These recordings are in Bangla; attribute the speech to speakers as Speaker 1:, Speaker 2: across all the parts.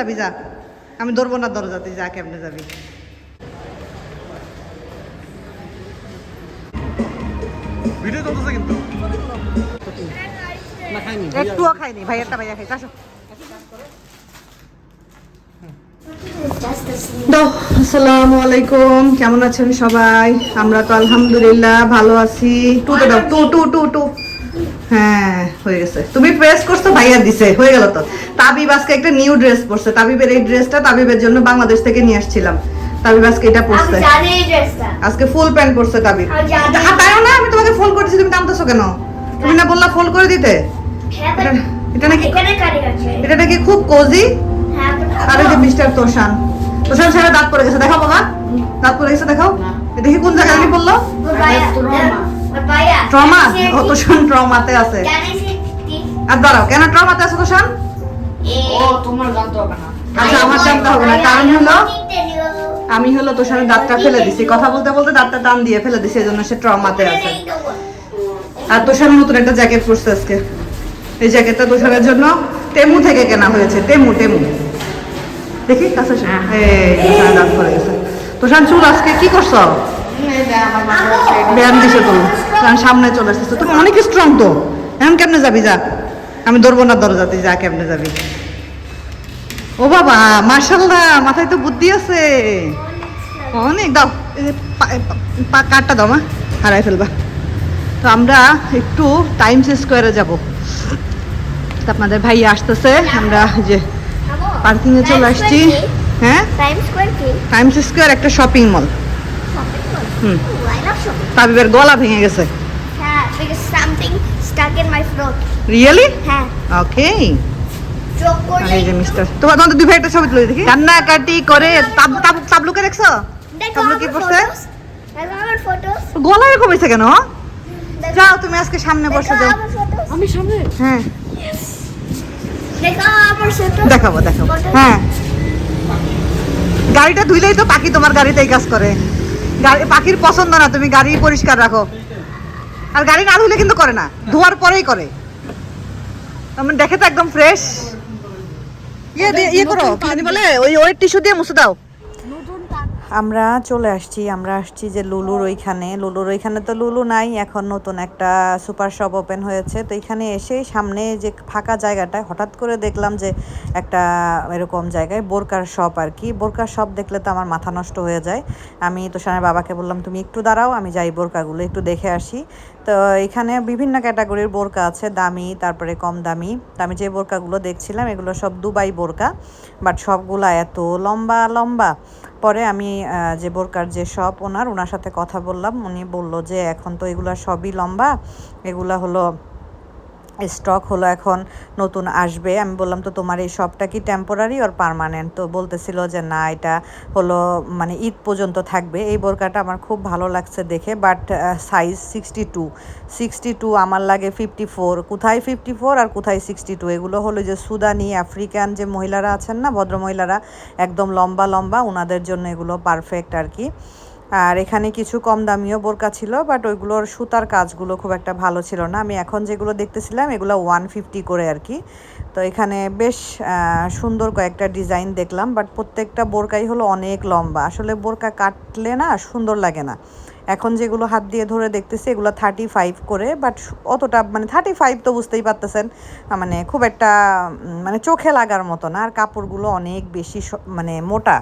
Speaker 1: যাবি যা। আমি ধরবো না দরজাতে যা কেমনে যাবি।
Speaker 2: ভিডিও চলতেছে কিন্তু।
Speaker 1: একটুও খাইনি ভাইয়ারটা ভাইয়া খাইতে আসো। তো আসসালামু আলাইকুম কেমন আছেন সবাই? আমরা তো আলহামদুলিল্লাহ ভালো আছি। টু টু টু টু টু হ্যাঁ হয়ে গেছে। তুমি প্রেস করছ ভাইয়া দিছে হয়ে গেল তো। তাবিব আজকে একটা নিউ ড্রেস পরছে। তাবিবের এই ড্রেসটা তাবিবের জন্য বাংলাদেশ থেকে নিয়ে আসছিলাম। তাবিব আজকে এটা পরছে। আজকে ফুল প্যান্ট পরছে তাবিব।
Speaker 3: জানি।
Speaker 1: তাইও না আমি তোমাকে ফোন করতেছি তুমি টানতেছো কেন? তুমি না বললা ফোন করে দিতে?
Speaker 3: হ্যাঁ
Speaker 1: এটা নাকি
Speaker 3: এখানে কারি আছে।
Speaker 1: এটা নাকি খুব কোজি
Speaker 3: হ্যাঁ
Speaker 1: আর এই যে মিস্টার তোষান। তোষান সাহেবের দাঁত পড়ে গেছে। দেখাও বাবা। দাঁত পড়ে গেছে দেখাও। দেখি কোন জায়গায় আমি বলল। ট্রমা? ও ট্রমাতে আছে। আর দাঁড়াও কেন ট্রমাতে আছে
Speaker 4: ও তোমার জানতে হবে না।
Speaker 1: আচ্ছা আমার জানতে হবে না। কারণ হলো আমি হলো তোষানের দাঁতটা ফেলে দিছি। কথা বলতে বলতে দাঁতটা টান দিয়ে ফেলে দিছি এজন্য সে ট্রমাতে আছে। আর তোষানের নতুন একটা জ্যাকেট পরছে আজকে। এই জ্যাকেটটা তোষানের জন্য টেমু থেকে কেনা হয়েছে। তেমু টেমু। দেখি কাছে আসো। দাঁত পড়ে গেছে। তোষান চুল আজকে কি করছ? ব্যায়াম দিছো তুমি। কারণ সামনে চলে আসতেছো। তুমি অনেক স্ট্রং তো। এখন কেমনে যাবি যা? আমি ধরবো না দরজাতে যা কেমনে যাবি। ও বাবা মার্শাল্লাহ মাথায় তো বুদ্ধি আছে। অনেক দাও কাঠটা দাও মা হারাই ফেলবা। তো আমরা একটু টাইমস স্কোয়ারে যাব। আপনাদের ভাই আসতেছে আমরা যে পার্কিং এ চলে আসছি। হ্যাঁ?
Speaker 3: টাইম স্কয়ার কি?
Speaker 1: টাইমস স্কোয়ার একটা শপিং মল
Speaker 3: শপিং মল
Speaker 1: হুম। তাবিবের গলা ভেঙে গেছে।
Speaker 3: হ্যাঁ because something stuck in my throat
Speaker 1: really
Speaker 3: হ্যাঁ।
Speaker 1: ওকে এই যে মিস্টার তোমার তোমাদের দুই ভাই একটা ছবি তুলে দেখি। কান্নাকাটি করে তাব তাব তাবলুকে দেখছ?
Speaker 3: দেখো
Speaker 1: তাবলু কি করছে
Speaker 3: দেখো আমার ফটোস
Speaker 1: গলা এরকম হয়েছে কেন? যাও তুমি আজকে সামনে বসে যাও।
Speaker 4: আমি সামনে?
Speaker 1: হ্যাঁ।
Speaker 3: দেখো আমার ফটোস
Speaker 1: দেখাবো দেখাবো। হ্যাঁ। গাড়িটা ধুইলেই তো পাখি তোমার গাড়িতেই কাজ করে। গাড়ি পাখির পছন্দ না তুমি গাড়ি পরিষ্কার রাখো। আর গাড়ি না ধুলে কিন্তু করে না ধোয়ার পরেই করে। মানে দেখে তো একদম ফ্রেশ ইয়ে দিয়ে ইয়ে করো কি বলে ওই ওই টিস্যু দিয়ে মুছে দাও। আমরা চলে আসছি, আমরা আসছি যে লুলুর ওইখানে। লুলুর ওইখানে তো লুলু নাই, এখন নতুন একটা সুপার শপ ওপেন হয়েছে। তো এখানে এসেই সামনে যে ফাঁকা জায়গাটায় হঠাৎ করে দেখলাম যে একটা এরকম জায়গায় বোরকার শপ আর কি। বোরকার শপ দেখলে তো আমার মাথা নষ্ট হয়ে যায়। আমি তো সামনে বাবাকে বললাম, তুমি একটু দাঁড়াও, আমি যাই বোরকাগুলো একটু দেখে আসি। তো এখানে বিভিন্ন ক্যাটাগরির বোরকা আছে, দামি, তারপরে কম দামি। তো আমি যে বোরকাগুলো দেখছিলাম, এগুলো সব দুবাই বোরকা, বাট সবগুলা এত লম্বা লম্বা। পরে আমি যে বোরকার যে শপ ওনার ওনার সাথে কথা বললাম। উনি বলল যে, এখন তো এগুলা সবই লম্বা। এগুলা হলো স্টক হলো এখন নতুন আসবে। আমি বললাম, তো তোমার এই শপটা কি টেম্পোরারি আর পার্মানেন্ট তো বলতেছিল যে, না, এটা হলো মানে ঈদ পর্যন্ত থাকবে। এই বোরকাটা আমার খুব ভালো লাগছে দেখে but size sixty two sixty two আমার লাগে ফিফটি ফোর কোথায় ফিফটি ফোর আর কোথায় সিক্সটি টু এগুলো হলো যে সুদানি, আফ্রিকান যে মহিলারা আছেন না ভদ্র মহিলারা একদম লম্বা লম্বা ওনাদের জন্য এগুলো পারফেক্ট আর কি। আর এখানে কিছু কম দামিও বোরকা ছিল বাট ওইগুলোর সুতার কাজগুলো খুব একটা ভালো ছিল না। আমি এখন যেগুলো দেখতেছিলাম, এগুলো ওয়ান ফিফটি করে আর কি। তো এখানে বেশ সুন্দর কয়েকটা ডিজাইন দেখলাম বাট প্রত্যেকটা বোরকাই হলো অনেক লম্বা। আসলে বোরকা কাটলে না সুন্দর লাগে না। এখন যেগুলো হাত দিয়ে ধরে দেখতেছি, এগুলো থার্টি ফাইভ করে বাট অতটা মানে থার্টি ফাইভ তো বুঝতেই পারতেছেন মানে খুব একটা মানে চোখে লাগার মতো না। আর কাপড়গুলো অনেক বেশি মানে মোটা।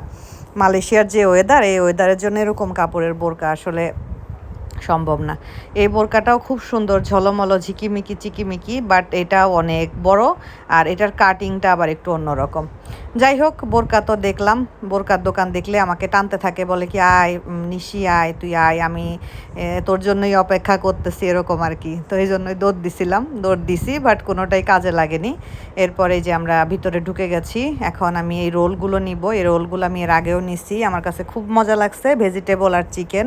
Speaker 1: মালয়েশিয়ার যে ওয়েদার এই ওয়েদারের জন্য এরকম কাপড়ের বোরকা আসলে সম্ভব না। এই বোরকাটাও খুব সুন্দর, ঝলমলো, ঝিকিমিকি, চিকিমিকি বাট এটাও অনেক বড়, আর এটার কাটিংটা আবার একটু অন্যরকম। যাই হোক, বোরকা তো দেখলাম। বোরকার দোকান দেখলে আমাকে টানতে থাকে, বলে কি, আয় নিশি, আয়, তুই আয়, আমি তোর জন্যই অপেক্ষা করতেছি, এরকম আর কি। তো এই জন্যই দৌড় দিছিলাম, দৌড় দিছি, বাট কোনোটাই কাজে লাগেনি। এরপরে যে আমরা ভিতরে ঢুকে গেছি, এখন আমি এই রোলগুলো নিব। এই রোলগুলো আমি এর আগেও নিছি, আমার কাছে খুব মজা লাগছে, ভেজিটেবল আর চিকেন।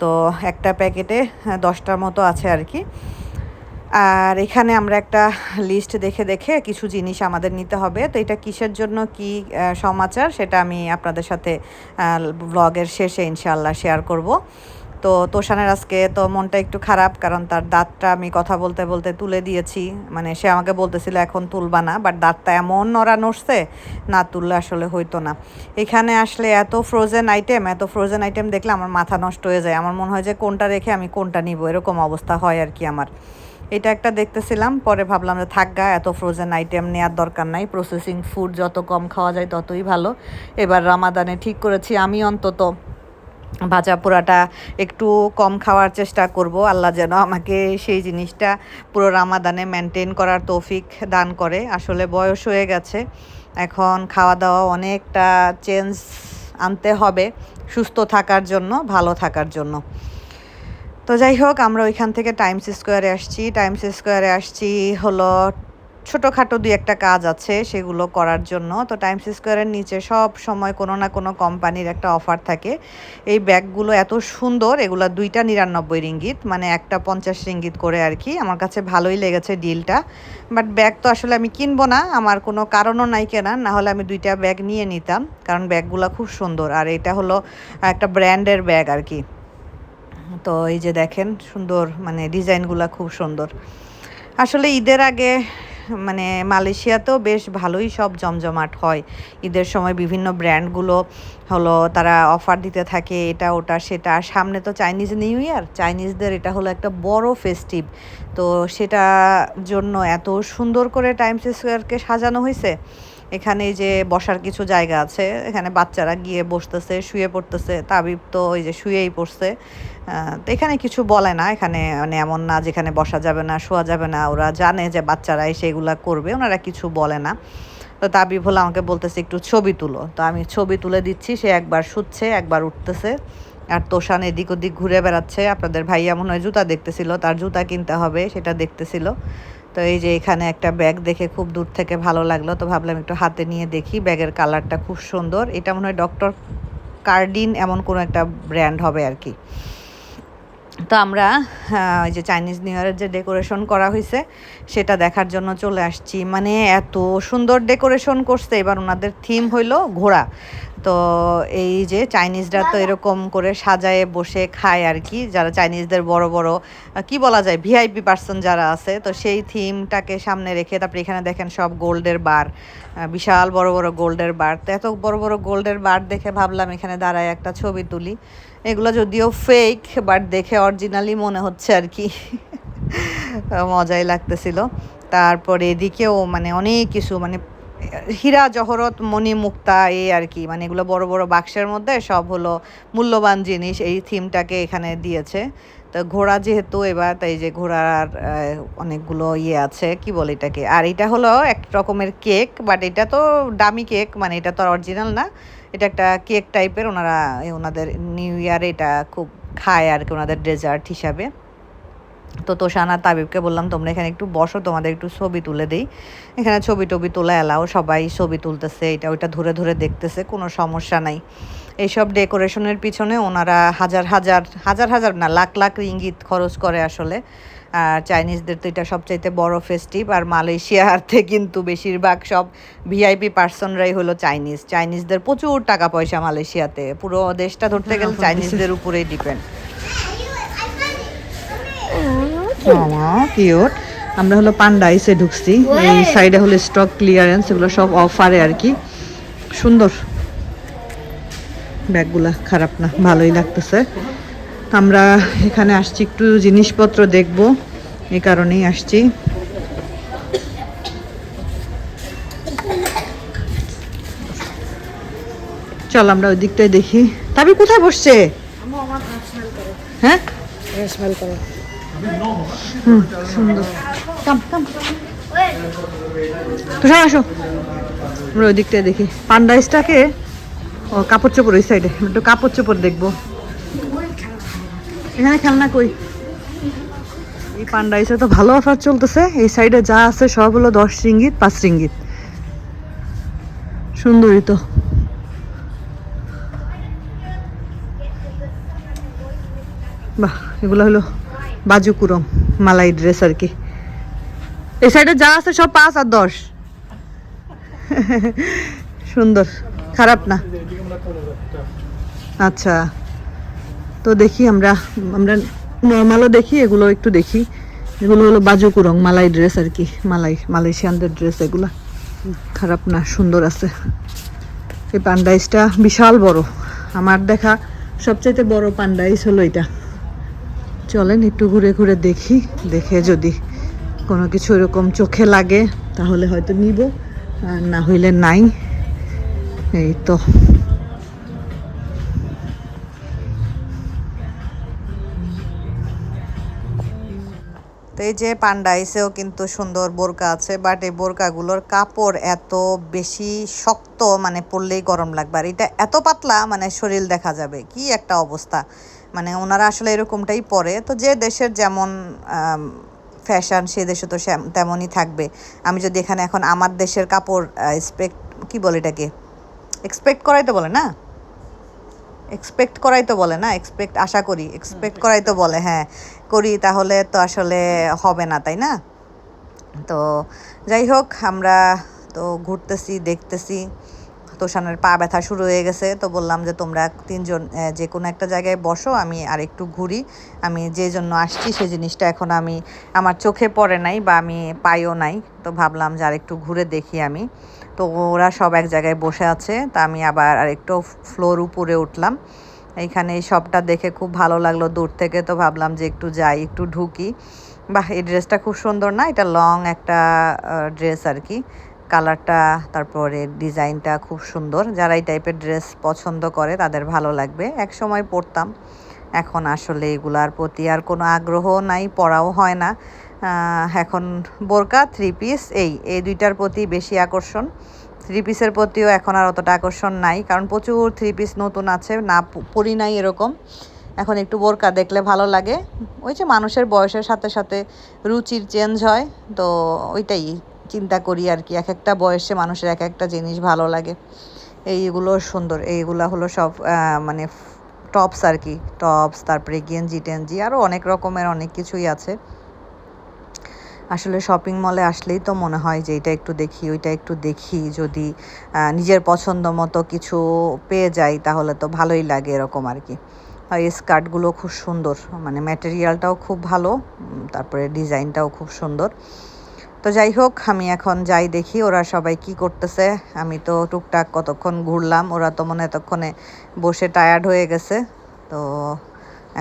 Speaker 1: তো একটা প্যাকেটে দশটার মতো আছে আর কি। আর এখানে আমরা একটা লিস্ট দেখে দেখে কিছু জিনিস আমাদের নিতে হবে। তো এটা কিসের জন্য কি সমাচার সেটা আমি আপনাদের সাথে ব্লগের শেষে ইনশাল্লাহ শেয়ার করব। তো তোষানের আজকে তো মনটা একটু খারাপ কারণ তার দাঁতটা আমি কথা বলতে বলতে তুলে দিয়েছি। মানে সে আমাকে বলতেছিল এখন তুলবা না বাট দাঁতটা এমন নড়া নড়ছে, না তুললে আসলে হইতো না। এখানে আসলে এত ফ্রোজেন আইটেম এত ফ্রোজেন আইটেম দেখলে আমার মাথা নষ্ট হয়ে যায়। আমার মনে হয় যে কোনটা রেখে আমি কোনটা নিব, এরকম অবস্থা হয় আর কি আমার। এটা একটা দেখতেছিলাম, পরে ভাবলাম যে থাকগা এত ফ্রোজেন আইটেম নেওয়ার দরকার নাই প্রসেসিং ফুড যত কম খাওয়া যায় ততই ভালো। এবার রামাদানে ঠিক করেছি, আমি অন্তত ভাজা পোড়াটা একটু কম খাওয়ার চেষ্টা করব। আল্লাহ যেন আমাকে সেই জিনিসটা পুরো রামাদানে মেনটেন করার তৌফিক দান করে। আসলে বয়স হয়ে গেছে, এখন খাওয়া দাওয়া অনেকটা চেঞ্জ আনতে হবে, সুস্থ থাকার জন্য, ভালো থাকার জন্য। তো যাই হোক, আমরা ওইখান থেকে টাইমস স্কোয়ারে আসছি। টাইমস স্কোয়ারে আসছি হলো ছোটোখাটো দুই একটা কাজ আছে সেগুলো করার জন্য। তো টাইমস স্কোয়ারের নিচে সব সময় কোনো না কোনো কোম্পানির একটা অফার থাকে। এই ব্যাগগুলো এত সুন্দর, এগুলো দুইটা নিরানব্বই রিঙ্গিত মানে একটা পঞ্চাশ রিঙ্গিত করে আর কি। আমার কাছে ভালোই লেগেছে ডিলটা বাট ব্যাগ তো আসলে আমি কিনবো না, আমার কোনো কারণও নাই কেনার না হলে আমি দুইটা ব্যাগ নিয়ে নিতাম। কারণ ব্যাগগুলো খুব সুন্দর। আর এটা হলো একটা ব্র্যান্ডের ব্যাগ আর কি। তো এই যে দেখেন সুন্দর মানে ডিজাইনগুলো খুব সুন্দর। আসলে ঈদের আগে মানে মালয়েশিয়াতেও বেশ ভালোই সব জমজমাট হয়। ঈদের সময় বিভিন্ন ব্র্যান্ডগুলো হলো, তারা অফার দিতে থাকে, এটা, ওটা, সেটা। সামনে তো চাইনিজ নিউ ইয়ার, চাইনিজদের এটা হলো একটা বড় ফেস্টিভ। তো সেটা জন্য এত সুন্দর করে টাইমস স্কোয়ারকে সাজানো হয়েছে। এখানে যে বসার কিছু জায়গা আছে, এখানে বাচ্চারা গিয়ে বসতেছে, শুয়ে পড়তেছে, তাবিব তো ওই যে শুয়েই পড়ছে। তো এখানে কিছু বলে না, এখানে মানে এমন না যেখানে বসা যাবে না, শোয়া যাবে না। ওরা জানে যে বাচ্চারা এসে করবে, ওনারা কিছু বলে না। তো তাবিব হলো আমাকে বলতেছে, একটু ছবি তুলো। তো আমি ছবি তুলে দিচ্ছি, সে একবার শুচ্ছে, একবার উঠতেছে। আর তোষান এদিক ওদিক ঘুরে বেড়াচ্ছে। আপনাদের ভাইয়া মনে হয় জুতা দেখতেছিল, তার জুতা কিনতে হবে, সেটা দেখতেছিল। তো এই যে এখানে একটা ব্যাগ দেখে খুব দূর থেকে ভালো লাগল, তো ভাবলাম একটু হাতে নিয়ে দেখি, ব্যাগের কালারটা খুব সুন্দর। এটা মনে হয় ডক্টর কার্ডিন এমন কোনো একটা ব্র্যান্ড হবে আর কি। তো আমরা ওই যে চাইনিজ নিউ ইয়ারের যে ডেকোরেশন করা হয়েছে সেটা দেখার জন্য চলে আসছি। মানে এত সুন্দর ডেকোরেশন করছে। এবার ওনাদের থিম হইল ঘোড়া। তো এই যে চাইনিজরা তো এরকম করে সাজায়ে বসে খায় আর কি। যারা চাইনিজদের বড় বড় কি বলা যায় ভিআইপি পার্সন যারা আছে, তো সেই থিমটাকে সামনে রেখে তারপরে এখানে দেখেন সব গোল্ডের বার। বিশাল বড় বড় গোল্ডের বার। তো এত বড় বড় গোল্ডের বার দেখে ভাবলাম এখানে দাঁড়ায় একটা ছবি তুলি। এগুলো যদিও ফেক বাট দেখে অরিজিনালি মনে হচ্ছে আর কি। মজাই লাগতেছিল। তারপরে এদিকেও মানে অনেক কিছু মানে হীরা, জহরত, মণি, মুক্তা এই আর কি মানে এগুলো বড় বড় বাক্সের মধ্যে সব হলো মূল্যবান জিনিস, এই থিমটাকে এখানে দিয়েছে। তো ঘোড়া যেহেতু এবার, তাই যে ঘোড়ার অনেকগুলো ইয়ে আছে, কি বলে এটাকে? আর এটা হলো এক রকমের কেক বাট এটা তো দামি কেক মানে এটা তো অরিজিনাল না। এটা একটা কেক টাইপের, ওনারা ওনাদের নিউ ইয়ারে এটা খুব খায় আর কি, ওনাদের ডেজার্ট হিসাবে। তো তোষানা তাবিবকে বললাম, তোমরা এখানে একটু বসো, তোমাদের একটু ছবি তুলে দিই। এখানে ছবি টবি তোলা এলাও, সবাই ছবি তুলতেছে, এটা ওইটা ধরে ধরে দেখতেছে, কোনো সমস্যা নাই। এইসব ডেকোরেশনের পিছনে ওনারা হাজার হাজার হাজার হাজার না, লাখ লাখ ইঙ্গিত খরচ করে আসলে। চাইনিজদের তো এটা সবচাইতে বড় ফেস্টিভ আর মালয়েশিয়াতে কিন্তু বেশিরভাগ সব ভিআইপি পার্সনরাই হলো চাইনিজ চাইনিজদের প্রচুর টাকা পয়সা মালয়েশিয়াতে। পুরো দেশটা ধরতে গেলে চাইনিজদের উপরেই ডিপেন্ড কিউট আমরা হলো পান্ডা আইসে ঢুকছি। এই সাইডে হলো স্টক ক্লিয়ারেন্স এগুলো সব অফারে আর কি। সুন্দর। ব্যাগগুলা খারাপ না ভালোই লাগতেছে। আমরা এখানে আসছি, একটু জিনিসপত্র দেখব। এই কারণেই আসছি। চল, আমরা ওই দিকটাই দেখি। তবে কোথায় বসছে? হ্যাঁ? আসো। আমরা ওই দেখি। পান্ডাইসটাকে ও, কাপড় চোপড় ওই সাইডে। একটু কাপড় চোপড় দেখব। এখানে খেলনা কই। এই পান্ডাইসে তো ভালো অফার চলতেছে। এই সাইডে যা আছে সব হলো দশ রিঙ্গিত, পাঁচ রিঙ্গিত। সুন্দরই তো। বাহ, এগুলো হলো বাজুকুরম মালাই ড্রেস আর কি। এই সাইডে যা আছে সব পাঁচ আর দশ। সুন্দর, খারাপ না। আচ্ছা। তো দেখি আমরা আমরা নর্মালও দেখি, এগুলো একটু দেখি। এগুলো হলো বাজু কুরং, মালাই ড্রেস আর কি, মালাই, মালয়েশিয়ানদের ড্রেস এগুলা। খারাপ না, সুন্দর আছে। এই পান্ডাইসটা বিশাল বড়। আমার দেখা সবচাইতে বড় পান্ডাইস হলো এটা। চলেন একটু ঘুরে ঘুরে দেখি, দেখে যদি কোনো কিছু এরকম চোখে লাগে, তাহলে হয়তো নিব, আর না হইলে নাই। এই তো। এই যে পান্ডাইসেও কিন্তু সুন্দর বোরকা আছে বাট এই বোরকাগুলোর কাপড় এত বেশি শক্ত মানে পরলেই গরম লাগবে। আর এটা এত পাতলা মানে শরীর দেখা যাবে। কি একটা অবস্থা। মানে ওনারা আসলে এরকমটাই পরে। তো যে দেশের যেমন ফ্যাশন সে দেশে তো তেমনই থাকবে। আমি যদি এখানে এখন আমার দেশের কাপড় এক্সপেক্ট কি বলে এটাকে? এক্সপেক্ট করাই তো বলে না? এক্সপেক্ট করাই তো বলে না এক্সপেক্ট আশা করি এক্সপেক্ট করাই তো বলে হ্যাঁ করি তাহলে তো আসলে হবে না তাই না? তো যাই হোক আমরা তো ঘুরতেছি দেখতেছি। তোষানের পা ব্যথা শুরু হয়ে গেছে। তো বললাম যে, তোমরা তিনজন যে কোনো একটা জায়গায় বসো, আমি আর একটু ঘুরি। আমি যে জন্য আসছি সেই জিনিসটা এখন আমি, আমার চোখে পড়ে নাই বা আমি পাইও নাই। তো ভাবলাম যে আর একটু ঘুরে দেখি আমি। তো ওরা সব এক জায়গায় বসে আছে। তা আমি আবার আর একটু ফ্লোর উপরে উঠলাম। এইখানে এই সবটা দেখে খুব ভালো লাগল দূর থেকে। তো ভাবলাম যে, একটু যাই, একটু ঢুকি। বাহ, এই ড্রেসটা খুব সুন্দর না? এটা লং একটা ড্রেস আর কি। কালারটা, তারপরে ডিজাইনটা খুব সুন্দর। যারা এই টাইপের ড্রেস পছন্দ করে, তাদের ভালো লাগবে। এক সময় পরতাম। এখন আসলে এগুলার প্রতি আর কোনো আগ্রহ নাই পড়াও হয় না। এখন বোরকা থ্রি পিস এই এই দুইটার প্রতি বেশি আকর্ষণ। থ্রি পিসের প্রতিও এখন আর অতটা আকর্ষণ নাই, কারণ প্রচুর থ্রি পিস নতুন আছে, না পরি নাই এরকম। এখন একটু বোরকা দেখলে ভালো লাগে। ওই যে মানুষের বয়সের সাথে সাথে রুচির চেঞ্জ হয়, তো ওইটাই। চিন্তা করি আর কি। এক একটা বয়সে মানুষের এক একটা জিনিস ভালো লাগে। এইগুলো সুন্দর। এইগুলো হলো সব মানে টপস আর কি। টপস তারপরে গেঞ্জি টেঞ্জি আরও অনেক রকমের অনেক কিছুই আছে। আসলে শপিং মলে আসলেই তো মনে হয় যে এটা একটু দেখি, ওইটা একটু দেখি। যদি নিজের পছন্দ মতো কিছু পেয়ে যাই, তাহলে তো ভালোই লাগে এরকম আর কি। আর এই স্কার্টগুলো খুব সুন্দর। মানে ম্যাটেরিয়ালটাও খুব ভালো তারপরে ডিজাইনটাও খুব সুন্দর। তো যাই হোক, আমি এখন যাই দেখি ওরা সবাই কি করতেছে। আমি তো টুকটাক কতক্ষণ ঘুরলাম, ওরা তো মনে এতক্ষণে বসে টায়ার্ড হয়ে গেছে। তো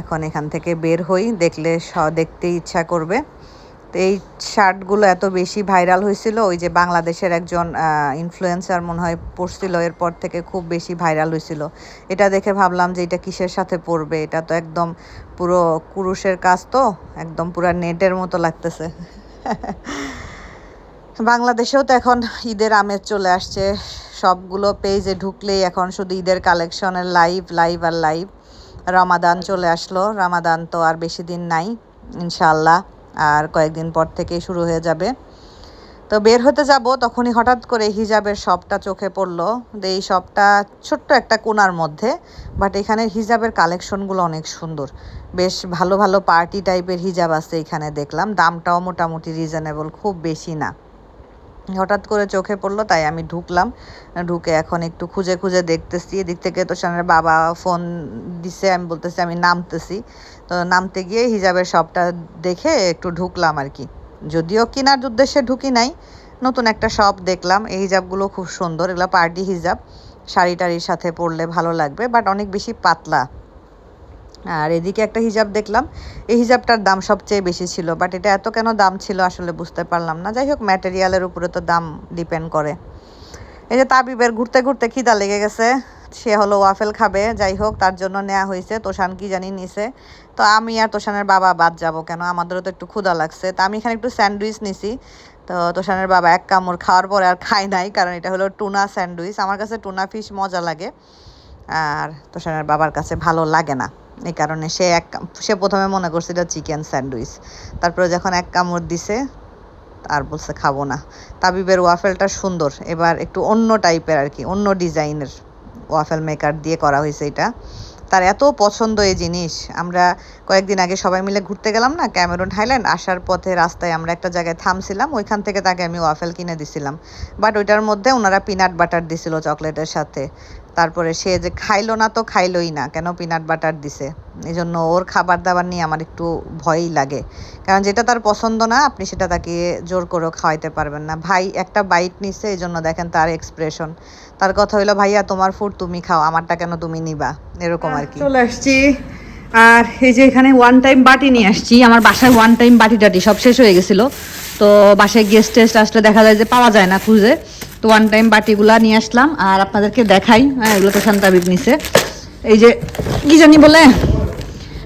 Speaker 1: এখন এখান থেকে বের হই, দেখলে স, দেখতে ইচ্ছা করবে। তো এই শার্টগুলো এত বেশি ভাইরাল হয়েছিল, ওই যে বাংলাদেশের একজন ইনফ্লুয়েন্সার মনে হয় পড়ছিল, এরপর থেকে খুব বেশি ভাইরাল হয়েছিল। এটা দেখে ভাবলাম যে এটা কিসের সাথে পরবে এটা তো একদম পুরো কুরুশের কাজ তো, একদম পুরো নেটের মতো লাগতেছে। বাংলাদেশেও তো এখন ঈদের আমেজ চলে আসছে। সবগুলো পেজে ঢুকলেই এখন শুধু ঈদের কালেকশনের লাইভ লাইভ আর লাইভ রমাদান চলে আসলো। রমাদান তো আর বেশি দিন নাই ইনশাল্লাহ আর কয়েকদিন পর থেকেই শুরু হয়ে যাবে। তো বের হতে যাব, তখনই হঠাৎ করে হিজাবের শপটা চোখে পড়ল। এই শপটা ছোট্ট একটা কোনার মধ্যে বাট এখানের হিজাবের কালেকশনগুলো অনেক সুন্দর। বেশ ভালো ভালো পার্টি টাইপের হিজাব আছে এখানে দেখলাম। দামটাও মোটামুটি রিজনেবল খুব বেশি না। হঠাৎ করে চোখে পড়ল, তাই আমি ঢুকলাম। ঢুকে এখন একটু খুঁজে খুঁজে দেখতেছি। এদিক থেকে তোষানের বাবা ফোন দিছে, আমি বলতেছি, আমি নামতেছি। তো নামতে গিয়ে হিজাবের শপটা দেখে একটু ঢুকলাম আর কি। যদিও কেনার উদ্দেশ্যে ঢুকি নাই, নতুন একটা শপ দেখলাম। এই হিজাবগুলো খুব সুন্দর, এগুলো পার্টি হিজাব। শাড়ি টাড়ির সাথে পরলে ভালো লাগবে বাট অনেক বেশি পাতলা। আর এদিকে একটা হিজাব দেখলাম। এই হিজাবটার দাম সবচেয়ে বেশি ছিল বাট এটা এত কেন দাম ছিল আসলে বুঝতে পারলাম না। যাই হোক ম্যাটেরিয়ালের উপরে তো দাম ডিপেন্ড করে। এই যে তাবিবের ঘুরতে ঘুরতে খিদা লেগে গেছে, সে হলো ওয়াফেল খাবে। যাই হোক, তার জন্য নেওয়া হয়েছে। তোষান কি জানি নিছে। তো আমি আর তোষানের বাবা বাদ যাব কেন? আমাদেরও তো একটু ক্ষুধা লাগছে। তো আমি এখানে একটু স্যান্ডউইচ নিছি। তো তোষানের বাবা এক কামড় খাওয়ার পরে আর খাই নাই, কারণ এটা হলো টুনা স্যান্ডউইচ। আমার কাছে টুনা ফিশ মজা লাগে। আর তোষানের বাবার কাছে ভালো লাগে না। এই কারণে সে এক সে প্রথমে মনে করছিল চিকেন স্যান্ডউইচ। তারপরে যখন এক কামড় দিছে, আর বলছে খাব না। তাবিবের ওয়াফেলটা সুন্দর। এবার একটু অন্য টাইপের আর কি, অন্য ডিজাইনের ওয়াফেল মেকার দিয়ে করা হয়েছে এটা। তার এত পছন্দ এই জিনিস। আমরা কয়েকদিন আগে সবাই মিলে ঘুরতে গেলাম না, ক্যামেরন হাইল্যান্ড। আসার পথে রাস্তায় আমরা একটা জায়গায় থামছিলাম। ওইখান থেকে তাকে আমি ওয়াফেল কিনে দিছিলাম। বাট ওইটার মধ্যে ওনারা পিনাট বাটার দিছিল চকলেটের সাথে। তারপরে সে যে খাইলো না তো খাইলোই না। কেন পিনাট বাটার দিছে? এই জন্য ওর খাবার দাবার নিয়ে আমার একটু ভয়ই লাগে। কারণ যেটা তার পছন্দ না আপনি সেটা তাকে জোর করেও খাওয়াইতে পারবেন না। ভাই একটা বাইট নিচ্ছে এই জন্য দেখেন তার এক্সপ্রেশন তার কথা হইল ভাইয়া তোমার ফুড তুমি খাও আমারটা কেন তুমি নিবা? এরকম আর কি চলে আসছি। আর এই যে এখানে ওয়ান টাইম বাটি নিয়ে আসছি। আমার বাসায় ওয়ান টাইম বাটি টাটি সব শেষ হয়ে গেছিল। তো বাসায় গেস্ট টেস্ট আসলে দেখা যায় যে পাওয়া যায় না খুঁজে। তো ওয়ান টাইম বাটিগুলা নিয়ে আসলাম আর আপনাদেরকে দেখাই হ্যাঁ এগুলো তো শান্তাবিব নিছে। এই যে, কি জানি বলে?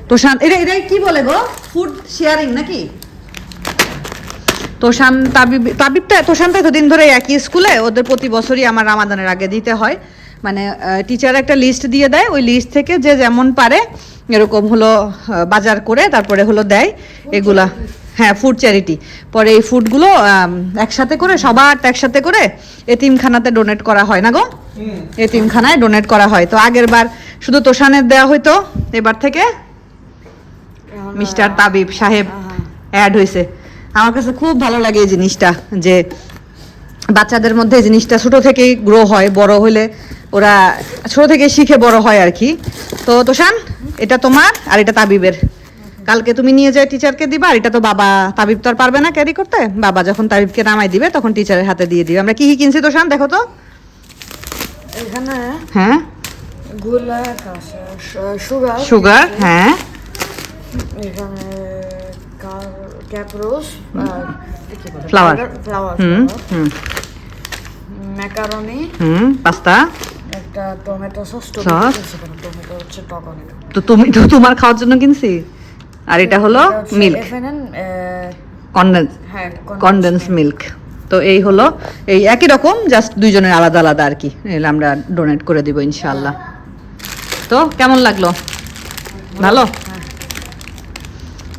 Speaker 1: তোষান, এটা এটা কি বলে গো? ফুড শেয়ারিং নাকি? তোষান তাবিব, তাবিবটা তোষান তো এতদিন ধরে একই স্কুলে, ওদের প্রতি বছরই আমার রামাদানের আগে দিতে হয়। মানে টিচার একটা লিস্ট দিয়ে দেয়, ওই লিস্ট থেকে যে যেমন পারে, এরকম হলো বাজার করে, তারপরে হলো দেয় এগুলা। হ্যাঁ ফুড চ্যারিটি পরে এই ফুডগুলো একসাথে করে সবার একসাথে করে এতিমখানাতে ডোনেট করা হয় না গো? এতিমখানায় ডোনেট করা হয়। তো আগের বার শুধু তোষানের দেওয়া হইতো এবার থেকে মিস্টার তাবিব সাহেব অ্যাড হয়েছে আমার কাছে খুব ভালো লাগে এই জিনিসটা যে বাচ্চাদের মধ্যে জিনিসটা ছোট থেকেই গ্রো হয় বড় হলে ওরা ছোট থেকে শিখে বড় হয় আর কি। তো তোষান এটা তোমার আর এটা তাবিবের। কালকে তুমি নিয়ে যায় টিচারকে দিবা আর এটা তো বাবা তাবিব তো আর পারবে না ক্যারি করতে। বাবা যখন তাবিবকে নামাই দিবে তখন টিচারের হাতে দিয়ে দিবে। আমরা কি কি কিনছি তোষান দেখো তো।
Speaker 4: এখানে
Speaker 1: হ্যাঁ?
Speaker 4: সুগার।
Speaker 1: সুগার হ্যাঁ।
Speaker 4: এখানে ক্যাপরোস. ফ্লাওয়ার।
Speaker 1: হুম হুম।
Speaker 4: ম্যাকারনি।
Speaker 1: হুম পাস্তা।
Speaker 4: একটা টমেটো সস। টমেটো হচ্ছে টক
Speaker 1: তো তুমি তো তোমার খাওয়ার জন্য কিনছি? আর এটা হলো মিল্ক কন্ডেন্স কন্ডেন্স মিল্ক তো এই হলো এই একই রকম জাস্ট দুইজনের আলাদা আলাদা আর কি। আমরা ডোনেট করে দিব ইনশাল্লাহ তো কেমন লাগল? ভালো?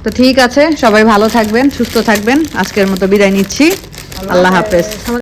Speaker 1: তো ঠিক আছে সবাই ভালো থাকবেন সুস্থ থাকবেন। আজকের মতো বিদায় নিচ্ছি। আল্লাহ হাফেজ।